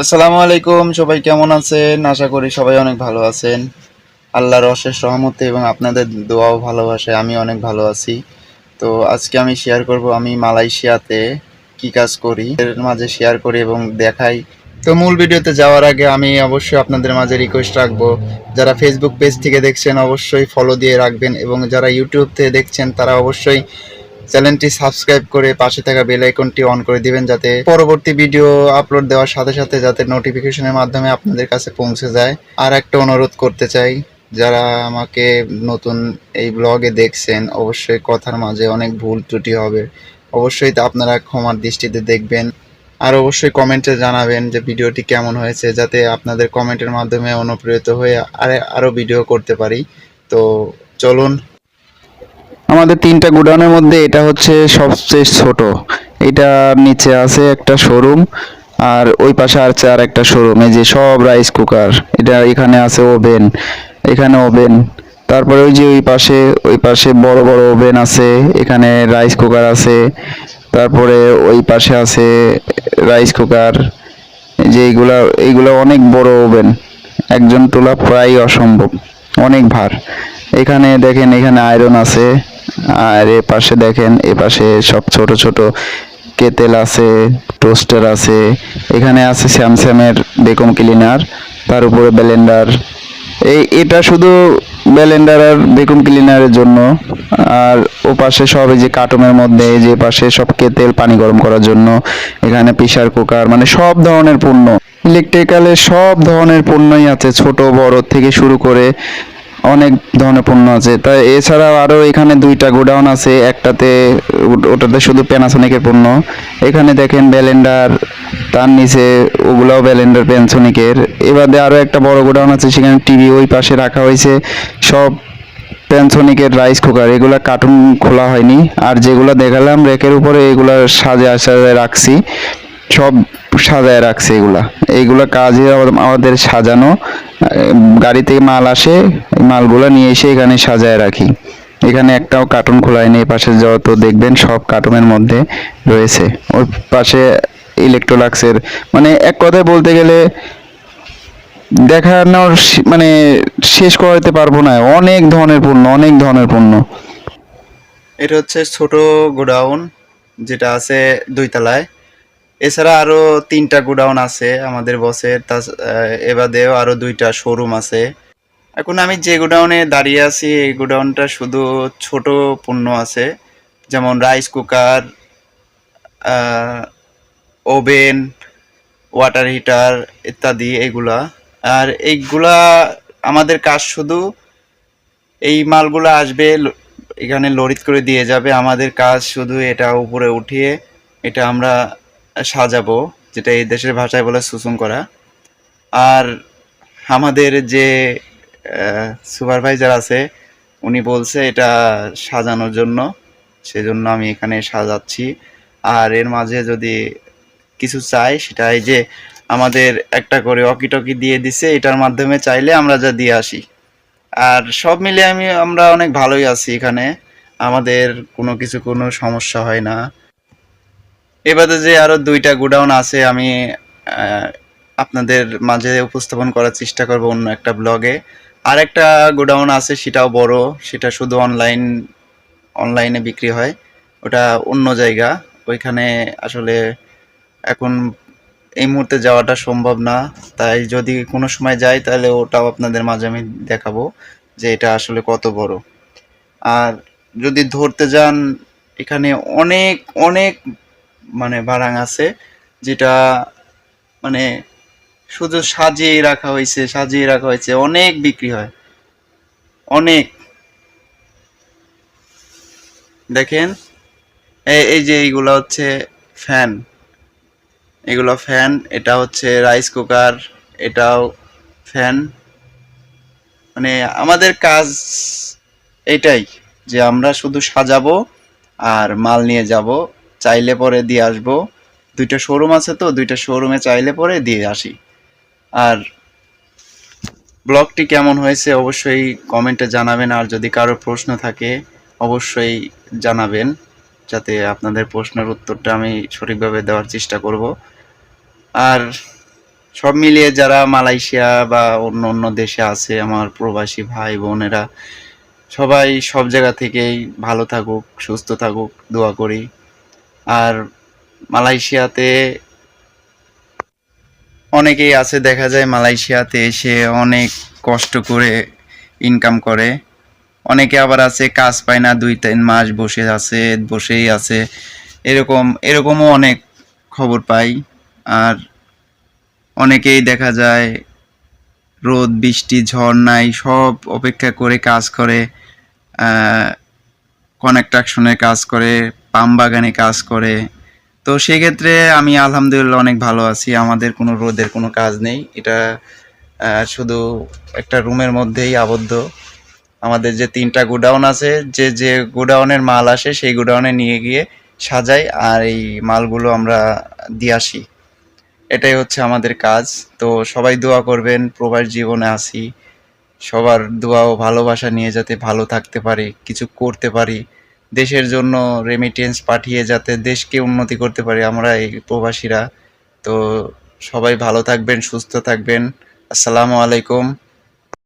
আসসালামু আলাইকুম, সবাই কেমন আছেন? আশা করি সবাই অনেক ভালো আছেন। আল্লাহর অশেষ রহমতে এবং আপনাদের দোয়াও ভালোবাসে আমি অনেক ভালো আছি। তো আজকে আমি শেয়ার করব আমি মালয়েশিয়াতে কি কাজ করি, এর মাঝে শেয়ার করি এবং দেখাই। তো মূল ভিডিওতে যাওয়ার আগে আমি অবশ্যই আপনাদের মাঝে রিকোয়েস্ট রাখব, যারা ফেসবুক পেজ থেকে দেখছেন অবশ্যই ফলো দিয়ে রাখবেন এবং যারা ইউটিউব থেকে দেখছেন তারা অবশ্যই চ্যানেলটি সাবস্ক্রাইব করে পাশে থাকা বেল আইকনটি অন করে দিবেন যাতে পরবর্তী ভিডিও আপলোড দেওয়ার সাথে সাথে যাতে নোটিফিকেশনের মাধ্যমে আপনাদের কাছে পৌঁছে যায়। আর একটা অনুরোধ করতে চাই, যারা আমাকে নতুন এই ব্লগে দেখছেন, অবশ্যই কথার মাঝে অনেক ভুল ত্রুটি হবে। অবশ্যই তা আপনারা ক্ষমার দৃষ্টিতে দেখবেন। আর অবশ্যই কমেন্টে জানাবেন যে ভিডিওটি কেমন হয়েছে, যাতে আপনাদের কমেন্টের মাধ্যমে অনুপ্রেরিত হয়ে আরে আরও ভিডিও করতে পারি। তো চলুন আমাদের তিনটা গোডাউনের মধ্যে এটা হচ্ছে সবচেয়ে ছোট। এটার নিচে আছে একটা শোরুম আর ওই পাশে আছে আর একটা শোরুম এই যে সব রাইস কুকার এটা এখানে আছে ওভেন এখানে ওভেন তারপরে ওই যে ওই পাশে ওই পাশে বড় বড় ওভেন আছে, এখানে রাইস কুকার আছে। তারপরে ওই পাশে আছে রাইস কুকার যে এইগুলা এইগুলা অনেক বড় ওভেন একজন তোলা প্রায় অসম্ভব, অনেক ভার। এখানে দেখেন, এখানে আয়রন আছে, আর এ পাশে দেখেন, এ পাশে সব ছোট ছোট কেতেল আছে টোস্টার আছে, এখানে আছে স্যামসাংয়ের বেকম ক্লিনার তার উপরে ব্যালেন্ডার এই, এটা শুধু ব্লেন্ডার আর বেকুম ক্লিনারের জন্য, আর ও পাশে সব এই যে কার্টুনের মধ্যে, এই যে পাশে সব কেতেল পানি গরম করার জন্য, এখানে প্রেসার কুকার মানে সব ধরনের পণ্য। ইলেকট্রিক্যালের সব ধরনের পণ্যই আছে, ছোট, বড় থেকে শুরু করে অনেক ধরনের পণ্য আছে। তাই এছাড়াও আরও এখানে দুইটা গোডাউন আছে, একটাতে ওটাতে শুধু প্যানাসোনিকের পণ্য। এখানে দেখেন ব্যালেন্ডার তার নিচে ওগুলাও ব্যালেন্ডার প্যানাসোনিকের এবারে আরও একটা বড় গোডাউন আছে, সেখানে টিভি ওই পাশে রাখা হয়েছে। সব প্যানসোনিকের রাইস কুকার এগুলা কার্টুন খোলা হয়নি। আর যেগুলো দেখালাম রেকের উপরে এগুলা সাজায় সাজায় রাখছি। সব সাজায় রাখছে এগুলা। এইগুলা কাজে আমাদের- সাজানো। গাড়ি থেকে মাল আসে মালগুলো নিয়ে এসে এখানে সাজায় রাখি। এখানে একটাও কার্টুন খোলা হয়নি পাশে যত দেখবেন সব কার্টুনের মধ্যে রয়েছে। ওর পাশে ইলেকট্রোলাক্সের মানে এক কথায় বলতে গেলে দেখানোর মানে শেষ করাতে পারব না। অনেক ধরনের পণ্য, অনেক ধরনের পণ্য। এটা হচ্ছে ছোট গোডাউন, যেটা আছে দুই তলায় এছাড়া আরও তিনটা গোডাউন আছে আমাদের বসের। তা এবাদেও আরও দুইটা শোরুম আছে। এখন আমি যে গোডাউনে দাঁড়িয়ে আছি, এই গোডাউনটা শুধু ছোট পণ্য আছে। যেমন rice cooker oven, water heater ইত্যাদি এগুলা। আর এইগুলা আমাদের কাজ শুধু এই মালগুলো আসবে এখানে লরিত করে দিয়ে যাবে। আমাদের কাজ শুধু এটা উপরে উঠিয়ে এটা আমরা সাজাবো, যেটা এই দেশের ভাষায় বলে সুসুম করা। আর আমাদের যে সুপারভাইজার আছে। উনি বলছে, এটা সাজানোর জন্য। সেজন্য আমি এখানে সাজাচ্ছি। আর এর মাঝে যদি কিছু চাই, সেটা এই যে আমাদের একটা করে অকিটকি দিয়ে দিছে। এটার মাধ্যমে চাইলে আমরা যা দিয়ে আসি। আর সব মিলে আমি, আমরা অনেক ভালোই আছি এখানে। আমাদের কোনো কিছু, কোনো সমস্যা হয় না। এবারে যে আরও দুইটা গোডাউন আছে, আমি আপনাদের মাঝে উপস্থাপন করার চেষ্টা করব অন্য একটা ব্লগে। আর একটা গোডাউন আছে, সেটাও বড়। সেটা শুধু অনলাইন অনলাইনে বিক্রি হয়। ওটা অন্য জায়গা। ওইখানে আসলে এখন এই মুহূর্তে যাওয়াটা সম্ভব না। তাই যদি কোনো সময় যাই, তাহলে ওটাও আপনাদের মাঝে আমি দেখাবো যে এটা আসলে কত বড়। আর যদি ধরতে যান, এখানে অনেক অনেক মানে বারাং আছে, যেটা মানে শুধু সাজিয়ে রাখা হয়েছে, সাজিয়ে রাখা হয়েছে। অনেক বিক্রি হয়। অনেক। দেখেন এই যে এইগুলো হচ্ছে ফ্যান। এগুলো ফ্যান, এটা হচ্ছে রাইস কুকার, এটাও ফ্যান। মানে আমাদের কাজ এটাই যে আমরা শুধু সাজাবো আর মাল নিয়ে যাব, চাইলে পরে দিয়ে আসব। দুইটা শোরুম আছে তো, দুইটা শোরুমে চাইলে পরে দিয়ে আসি। আর ব্লগটি কেমন হয়েছে অবশ্যই কমেন্টে জানাবেন, আর যদি কারও প্রশ্ন থাকে অবশ্যই জানাবেন, যাতে আপনাদের প্রশ্নের উত্তরটা আমি সঠিকভাবে দেওয়ার চেষ্টা করব। আর সব মিলিয়ে যারা মালয়েশিয়া বা অন্য অন্য দেশে আছে, আমার প্রবাসী ভাই, বোনেরা, সবাই সব জায়গা থেকেই ভালো থাকুক, সুস্থ থাকুক, দোয়া করি। আর মালয়েশিয়াতে অনেকেই আছে, দেখা যায় মালয়েশিয়াতে এসে অনেক কষ্ট করে ইনকাম করে। অনেকে আবার আছে, কাজ পায় না দুই তিন মাস বসে আছে, বসেই আছে। এরকম, এরকমও অনেক খবর পাই। আর অনেকেই দেখা যায়, রোদ, বৃষ্টি, ঝড়, নাই, সব অপেক্ষা করে কাজ করে কনেকট্রাকশনের কাজ করে, পাম বাগানে কাজ করে। তো সেক্ষেত্রে আমি আলহামদুলিল্লাহ অনেক ভালো আছি। আমাদের কোনো রোদের কোনো কাজ নেই। এটা শুধু একটা রুমের মধ্যেই আবদ্ধ। আমাদের যে তিনটা গোডাউন আছে, যে যে গোডাউনের মাল আসে সেই গোডাউনে নিয়ে গিয়ে সাজাই আর এই মালগুলো আমরা দিয়ে আসি। এটাই হচ্ছে আমাদের কাজ। তো সবাই দোয়া করবেন, প্রবাস জীবনে আসি। সবার দোয়া ও ভালোবাসা নিয়ে যাতে ভালো থাকতে পারি, কিছু করতে পারি। দেশের জন্য রেমিটেন্স পাঠিয়ে যাতে দেশকে উন্নতি করতে পারি আমরা এই প্রবাসীরা। তো সবাই ভালো থাকবেন, সুস্থ থাকবেন। আসসালামু আলাইকুম।